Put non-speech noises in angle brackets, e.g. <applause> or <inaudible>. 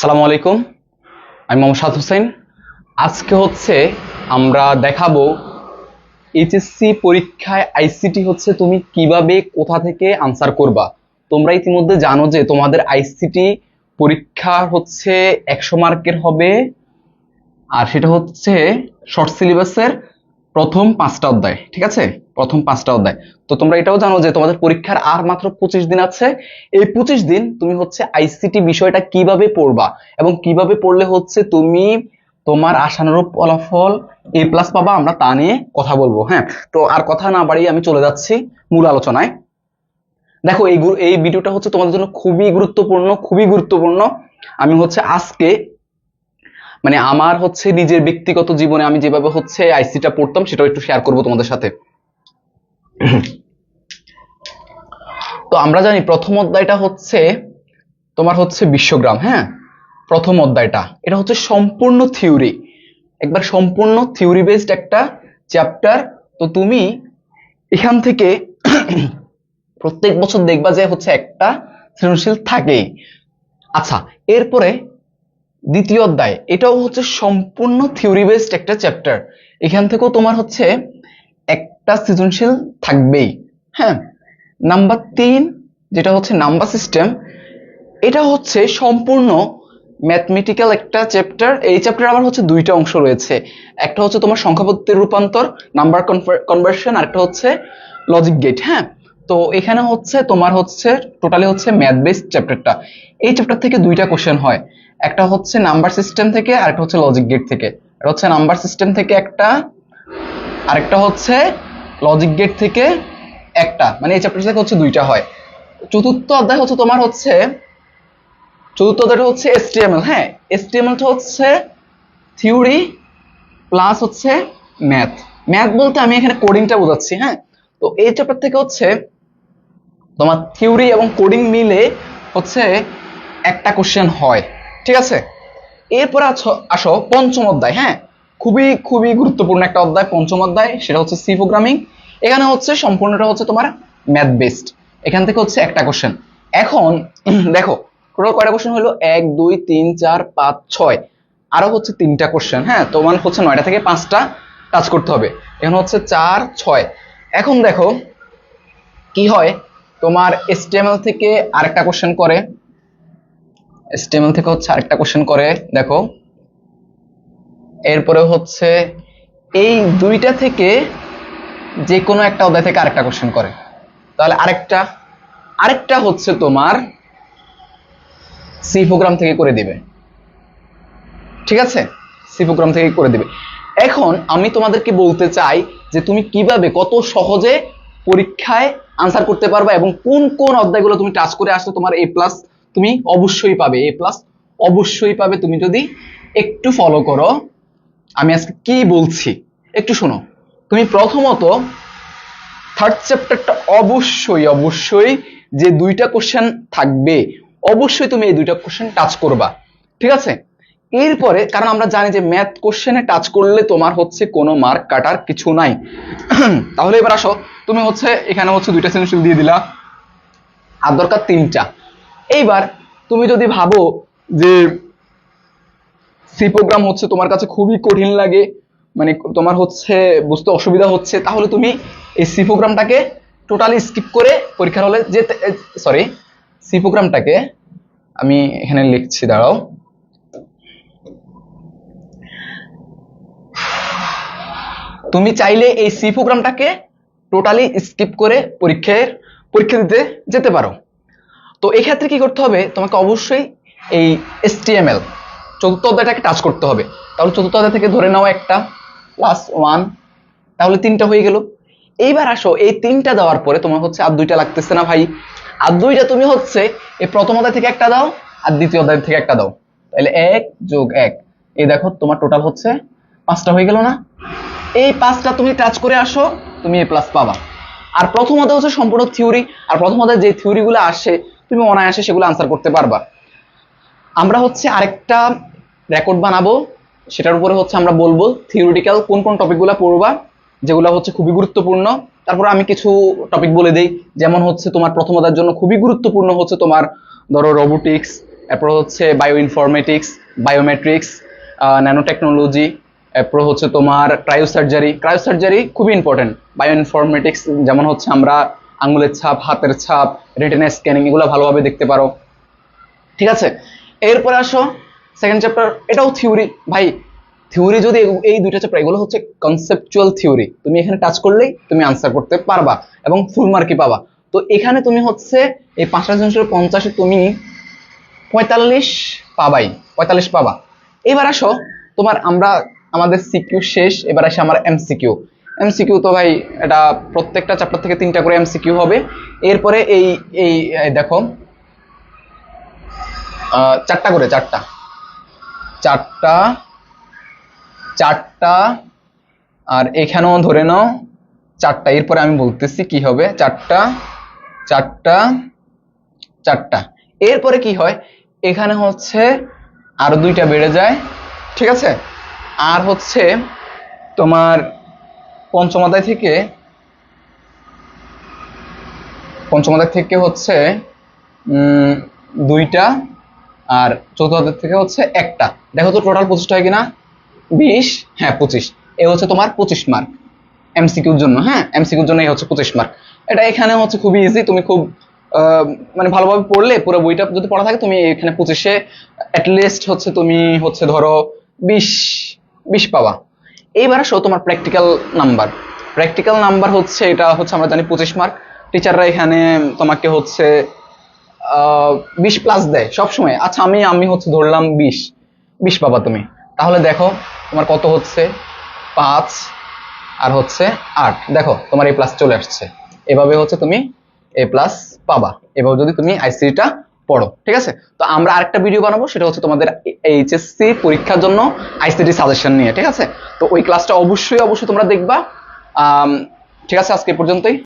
সালামু আলাইকুম। আমি মোহাম্মদ সাদ হোসেন। আজকে হচ্ছে আমরা দেখাবো এইচএসসি পরীক্ষায় আইসিটি হচ্ছে তুমি কীভাবে কোথা থেকে আনসার করবা। তোমরা ইতিমধ্যে জানো যে তোমাদের আইসিটি পরীক্ষা হচ্ছে একশো মার্কের হবে, আর সেটা হচ্ছে শর্ট সিলেবাসের প্রথম পাঁচটা অধ্যায়, ঠিক আছে? প্রথম পাঁচটা অধ্যায়। তো তোমরা এটাও জানো যে তোমাদের পরীক্ষার আর মাত্র পঁচিশ দিন আছে। এই পঁচিশ দিন তুমি হচ্ছে আইসিটি বিষয়টা কীভাবে পড়বা এবং কীভাবে পড়লে হচ্ছে তুমি তোমার আশানুরূপ ফলাফল এ প্লাস পাবা, আমরা তা নিয়ে কথা বলব হ্যাঁ? তো আর কথা না বাড়িয়ে আমি চলে যাচ্ছি মূল আলোচনায়। দেখো, এই এই ভিডিওটা হচ্ছে তোমাদের জন্য খুবই গুরুত্বপূর্ণ খুবই গুরুত্বপূর্ণ। আমি হচ্ছে আজকে মানে আমার হচ্ছে নিজের ব্যক্তিগত জীবনে আমি যেভাবে হচ্ছে আইসিটা পড়তাম, সেটাও একটু শেয়ার করব তোমাদের সাথে। তো আমরা জানি প্রথম অধ্যায়টা হচ্ছে তোমার হচ্ছে বিশ্বগ্রাম হ্যাঁ? প্রথম অধ্যায়টা। এটা হচ্ছে সম্পূর্ণ থিওরি একবার সম্পূর্ণ থিওরি বেসড একটা চ্যাপ্টার তো তুমি এখান থেকে প্রত্যেক বছর দেখবা যে হচ্ছে একটা সৃজনশীল থাকেই। আচ্ছা এরপরে দ্বিতীয় অধ্যায়। এটাও হচ্ছে সম্পূর্ণ থিওরি বেসড একটা চ্যাপ্টার এখান থেকেও তোমার হচ্ছে একটা সৃজনশীল থাকবেই। হ্যাঁ? নাম্বার তিন, যেটা হচ্ছে নাম্বার সিস্টেম এটা হচ্ছে সম্পূর্ণ ম্যাথমেটিক্যাল একটা চ্যাপ্টার এই চ্যাপ্টার আমার হচ্ছে দুইটা অংশ রয়েছে। একটা হচ্ছে তোমার সংখ্যাপত্তির রূপান্তর নাম্বার কনভার্সন আর একটা হচ্ছে লজিক গেট হ্যাঁ? তো এখানে হচ্ছে তোমার হচ্ছে টোটালি হচ্ছে ম্যাথ বেসড চ্যাপ্টারটা এই চ্যাপ্টার থেকে দুইটা কোশ্চেন হয়। একটা হচ্ছে নাম্বার সিস্টেম থেকে, আর একটা হচ্ছে লজিক গেট থেকে। এটা হচ্ছে নাম্বার সিস্টেম থেকে একটা আরেকটা হচ্ছে লজিক গেট থেকে একটা। মানে এই চ্যাপ্টার থেকে হচ্ছে দুইটা হয়। চতুর্থ অধ্যায় হচ্ছে তোমার হচ্ছে, চতুর্থ অধ্যায়টা হচ্ছে এসটিএমএল হ্যাঁ? এসটিএমএলটা হচ্ছে থিওরি প্লাস হচ্ছে ম্যাথ ম্যাথ বলতে আমি এখানে কোডিংটা বোঝাচ্ছি হ্যাঁ? তো এই চ্যাপ্টার থেকে হচ্ছে তোমার থিওরি এবং কোডিং মিলে হচ্ছে একটা কোশ্চেন হয়, ঠিক আছে? এরপরে আসো পঞ্চম অধ্যায় হ্যাঁ? খুবই খুবই গুরুত্বপূর্ণ একটা অধ্যায়, পঞ্চম অধ্যায়, সেটা হচ্ছে সি প্রোগ্রামিং এখানে হচ্ছে, সম্পূর্ণটা হচ্ছে তোমার ম্যাথ বেসড এখান থেকে হচ্ছে একটা কোশ্চেন এখন, <clears throat> দেখো, টোটাল কয়টা কোশ্চেন হলো? এক, দুই, তিন, চার, পাঁচ, ছয়। আরও হচ্ছে তিনটা কোশ্চেন হ্যাঁ? তোমার হচ্ছে নয়টা থেকে পাঁচটা টাচ করতে হবে। এখানে হচ্ছে চার, ছয়। এখন দেখো, কি হয়? তোমার এসটিএমএল থেকে আরেকটা কোশ্চেন করে। এসটিএমএল থেকে হচ্ছে আরেকটা কোশ্চেন করে, দেখো। এরপরে হচ্ছে এই দুইটা থেকে যে কোনো একটা অধ্যায় থেকে আরেকটা কোশ্চেন করে। তাহলে আরেকটা আরেকটা হচ্ছে তোমার সি প্রোগ্রাম থেকে করে দিবে। ঠিক আছে? সি প্রোগ্রাম থেকে করে দিবে। এখন আমি তোমাদেরকে বলতে চাই যে তুমি কীভাবে কত সহজে পরীক্ষায় আনসার করতে পারবা এবং কোন কোন অধ্যায়গুলো তুমি টাচ করে আসলে তোমার এ প্লাস তুমি অবশ্যই পাবে এ প্লাস অবশ্যই পাবে তুমি যদি একটু ফলো করো। আমি আজকে কি বলছি? একটু শোনো। তুমি প্রথমত থার্ড চ্যাপ্টারটা অবশ্যই অবশ্যই যে দুইটা কোশ্চেন থাকবে, অবশ্যই তুমি এই দুইটা কোশ্চেন টাচ করবা। ঠিক আছে? এরপরে, কারণ আমরা জানি যে ম্যাথ কোশ্চেনে টাচ করলে তোমার হচ্ছে কোনো মার্ক কাটার কিছু নাই। <clears throat> তাহলে এবার আসো। তুমি হচ্ছে, এখানে হচ্ছে দুইটা সেন্টেন্স দিয়ে দিলা। আর দরকার তিনটা। এইবার তুমি যদি ভাবো যে সি প্রোগ্রাম হচ্ছে তোমার কাছে খুবই কঠিন লাগে মানে তোমার হচ্ছে বুঝতে অসুবিধা হচ্ছে, তাহলে তুমি এই সি প্রোগ্রামটাকে টোটালি স্কিপ করে পরীক্ষার হলে যেতে সরি সি প্রোগ্রামটাকে আমি এখানে লিখছি, দাঁড়াও। তুমি চাইলে এই সি প্রোগ্রামটাকে টোটালি স্কিপ করে পরীক্ষার, পরীক্ষা দিতে যেতে পারো। তো এক্ষেত্রে কি করতে হবে? তোমাকে অবশ্যই এই এসটিএমএল চতুর্থ অধ্যায়টাকে টাচ করতে হবে। তাহলে চতুর্থ অধ্যায় থেকে ধরে নাও একটা প্লাস ওয়ান তাহলে তিনটা হয়ে গেল। এইবার আসো, এই তিনটা দেওয়ার পরে তোমার হচ্ছে আর দুইটা লাগতেছে না ভাই। আর দুইটা তুমি হচ্ছে এই প্রথম অধ্যায় থেকে একটা দাও, আর দ্বিতীয় অধ্যায় থেকে একটা দাও। তাহলে এক যোগ এক। এই দেখো, তোমার টোটাল হচ্ছে পাঁচটা হয়ে গেল না? এই পাঁচটা তুমি টাচ করে আসো, তুমি এ প্লাস পাবা। আর প্রথম অধ্যায় হচ্ছে সম্পূর্ণ থিওরি আর প্রথম অধ্যায় যে থিওরিগুলো আসে তুমি অনায়াসে সেগুলো আনসার করতে পারবা। আমরা হচ্ছে আরেকটা রেকর্ড বানাবো, সেটার উপরে হচ্ছে আমরা বলব থিওরিটিক্যাল কোন কোন টপিকগুলো পড়বা, যেগুলো হচ্ছে খুবই গুরুত্বপূর্ণ। তারপর আমি কিছু টপিক বলে দেই, যেমন হচ্ছে তোমার প্রথমতার জন্য খুবই গুরুত্বপূর্ণ হচ্ছে তোমার ধরো রোবোটিক্স এরপর হচ্ছে bio informatics biometrics nano technology এরপর হচ্ছে তোমার ক্রায়োসার্জারি ক্রায়োসার্জারি খুবই ইম্পর্টেন্ট বায়ো ইনফরমেটিক্স যেমন হচ্ছে আমরা আঙুলের ছাপ, হাতের ছাপ রেটিনা স্ক্যানিং এগুলো ভালোভাবে দেখতে পারো। ঠিক আছে? এরপরে আসো সেকেন্ড চ্যাপ্টার এটাও থিওরি ভাই থিওরি যদি এই দুইটা চ্যাপ্টার এগুলো হচ্ছে কনসেপচুয়াল থিওরি তুমি এখানে টাচ করলেই তুমি আনসার করতে পারবা এবং ফুল মার্কই পাবা। তো এখানে তুমি হচ্ছে, এই পাঁচটা জিনিসের পঞ্চাশে তুমি পঁয়তাল্লিশ পাবাই, পঁয়তাল্লিশ পাবা। এবার আসো, তোমার আমরা, আমাদের সিকিউ শেষ, এবার আসে আমার এমসিকিউ এমসিকিউ তো ভাই এটা প্রত্যেকটা চ্যাপ্টার থেকে তিনটা করে এমসিকিউ হবে। এরপরে এই এই দেখো। চারটা করে, চারটা। চারটা চারটা, আর এখানেও ধরে নাও চারটা। এরপরে আমি বলতেছি কি হবে? চারটা চারটা চারটা। এরপরে কি হয়? এখানে হচ্ছে আরও দুইটা বেড়ে যায়, ঠিক আছে? আর হচ্ছে তোমার পঞ্চম অধ্যায় থেকে, পঞ্চম অধ্যায় থেকে হচ্ছে দুইটা আর চতুর্থ থেকে হচ্ছে একটা। দেখো তো টোটাল পঁচিশটা হয় কিনা? বিশ হ্যাঁ পঁচিশ। এ হচ্ছে তোমার পঁচিশ মার্ক এমসিকিউর জন্য হ্যাঁ? এমসিকিউর জন্য এই হচ্ছে পঁচিশ মার্ক এটা এখানে হচ্ছে খুবই ইজি তুমি খুব মানে ভালোভাবে পড়লে পুরো বইটা যদি পড়া থাকে, তুমি এখানে পঁচিশে অ্যাটলিস্ট হচ্ছে তুমি হচ্ছে ধরো বিশ বিশ পাবা। এইবার আসো তোমার প্র্যাকটিক্যাল নাম্বার প্র্যাকটিক্যাল নাম্বার হচ্ছে, এটা হচ্ছে আমরা জানি পঁচিশ মার্ক টিচাররা এখানে তোমাকে হচ্ছে বিশ প্লাস দেয় সবসময়। আচ্ছা আমি আমি হচ্ছে ধরলাম বিশ। বিশ পাবা তুমি। তাহলে দেখো, তোমার কত হচ্ছে? পাঁচ আর হচ্ছে আট। দেখো, তোমার এ প্লাস চলে আসছে। এভাবে হচ্ছে তুমি এ প্লাস পাবা। এভাবে যদি তুমি আইসিটা পড়ো, ঠিক আছে? তো আমরা আরেকটা ভিডিও বানাবো, সেটা হচ্ছে তোমাদের এইচএসসি পরীক্ষার জন্য আইসিটি সাজেশন নিয়ে, ঠিক আছে? তো ওই ক্লাসটা অবশ্যই অবশ্যই তোমরা দেখবা। ঠিক আছে, আজকে পর্যন্তই।